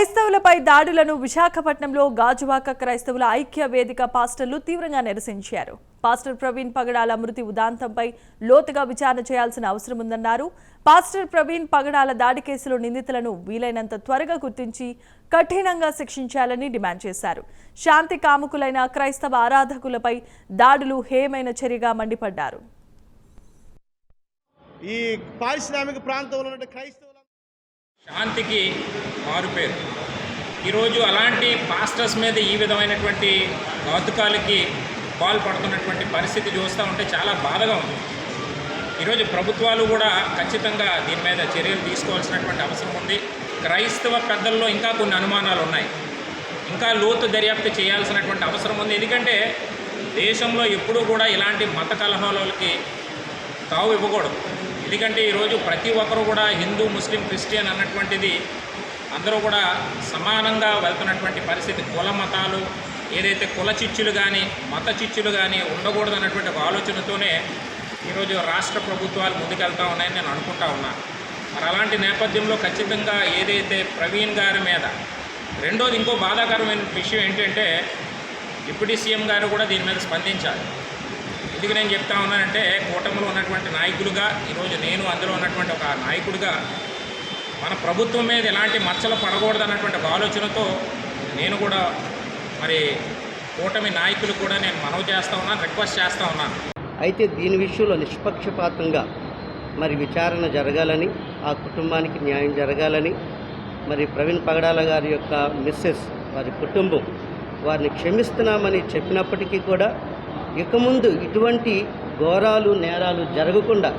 క్రైస్తవులపై దాడులను విశాఖపట్నంలో గాజువాక క్రైస్తవుల ఐక్య వేదిక పాస్టర్లు తీవ్రంగా నిరసించారు. పాస్టర్ ప్రవీణ్ పగడాల మృతి ఉదాంతంపై లోతుగా విచారణ చేయాల్సిన అవసరం ఉందన్నారు. పాస్టర్ ప్రవీణ్ పగడాల దాడి కేసులో నిందితులను వీలైనంత త్వరగా గుర్తించి కఠినంగా శిక్షించాలని డిమాండ్ చేశారు. శాంతి కాముకులైన క్రైస్తవ ఆరాధకులపై దాడులు హేమైన చర్యగా మండిపడ్డారు. ఈ పారిశ్రామిక ప్రాంతంలో ఉన్న క్రైస్తవుల శాంతికి మారుపేరు ఈరోజు అలాంటి పాస్టర్స్ మీద ఈ విధమైనటువంటి ఘాతుకాలకి పాల్పడుతున్నటువంటి పరిస్థితి చూస్తూ ఉంటే చాలా బాధగా ఉంది. ఈరోజు ప్రభుత్వాలు కూడా ఖచ్చితంగా దీని మీద చర్యలు తీసుకోవాల్సినటువంటి అవసరం ఉంది. క్రైస్తవ పెద్దల్లో ఇంకా కొన్ని అనుమానాలు ఉన్నాయి. ఇంకా లోతు దర్యాప్తు చేయాల్సినటువంటి అవసరం ఉంది. ఎందుకంటే దేశంలో ఎప్పుడూ కూడా ఇలాంటి మత కలహాలకి తావు ఇవ్వకూడదు. ఎందుకంటే ఈరోజు ప్రతి ఒక్కరు కూడా హిందూ ముస్లిం క్రిస్టియన్ అన్నటువంటిది అందరూ కూడా సమానంగా వెళ్తున్నటువంటి పరిస్థితి. కుల మతాలు ఏదైతే కుల చిచ్చులు కానీ మత చిచ్చులు కానీ ఉండకూడదు అన్నటువంటి ఒక ఆలోచనతోనే ఈరోజు రాష్ట్ర ప్రభుత్వాలు ముందుకెళ్తా ఉన్నాయని నేను అనుకుంటా ఉన్నాను మరి అలాంటి నేపథ్యంలో ఖచ్చితంగా ఏదైతే ప్రవీణ్ గారి మీద రెండోది ఇంకో బాధాకరమైన విషయం ఏంటంటే డిప్యూటీ సీఎం గారు కూడా దీని మీద స్పందించాలి ఎందుకు నేను చెప్తా ఉన్నానంటే కూటమిలో ఉన్నటువంటి నాయకులుగా ఈరోజు నేను అందులో ఉన్నటువంటి ఒక నాయకుడిగా మన ప్రభుత్వం మీద ఎలాంటి మచ్చలు పడకూడదు అన్నటువంటి ఆలోచనతో నేను కూడా మరి కూటమి నాయకులు కూడా నేను మనవి చేస్తా ఉన్నాను రిక్వెస్ట్ చేస్తా ఉన్నాను. అయితే దీని విషయంలో నిష్పక్షపాతంగా మరి విచారణ జరగాలని ఆ కుటుంబానికి న్యాయం జరగాలని మరి ప్రవీణ్ పగడాల గారి యొక్క మిస్సెస్ వారి కుటుంబం వారిని క్షమిస్తున్నామని చెప్పినప్పటికీ కూడా ఇక ముందు ఇటువంటి ఘోరాలు నేరాలు జరగకుండా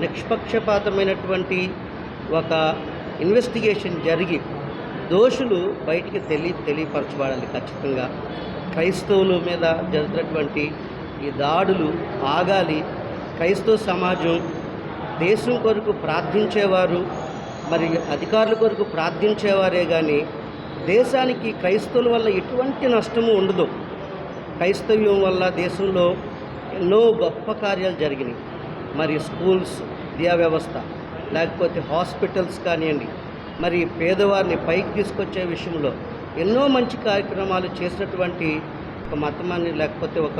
నిష్పక్షపాతమైనటువంటి ఒక ఇన్వెస్టిగేషన్ జరిగి దోషులు బయటికి తెలియ తెలియపరచబడాలి ఖచ్చితంగా. క్రైస్తవుల మీద జరుగుతున్నటువంటి ఈ దాడులు ఆగాలి. క్రైస్తవ సమాజం దేశం కొరకు ప్రార్థించేవారు మరి అధికారుల కొరకు ప్రార్థించేవారే కానీ దేశానికి క్రైస్తవుల వల్ల ఎటువంటి నష్టము ఉండదు. క్రైస్తవ్యం వల్ల దేశంలో ఎన్నో గొప్ప కార్యాలు జరిగినాయి. మరి స్కూల్స్ విద్యా వ్యవస్థ లేకపోతే హాస్పిటల్స్ కానివ్వండి మరి పేదవారిని పైకి తీసుకొచ్చే విషయంలో ఎన్నో మంచి కార్యక్రమాలు చేసినటువంటి ఒక మతమాన్ని లేకపోతే ఒక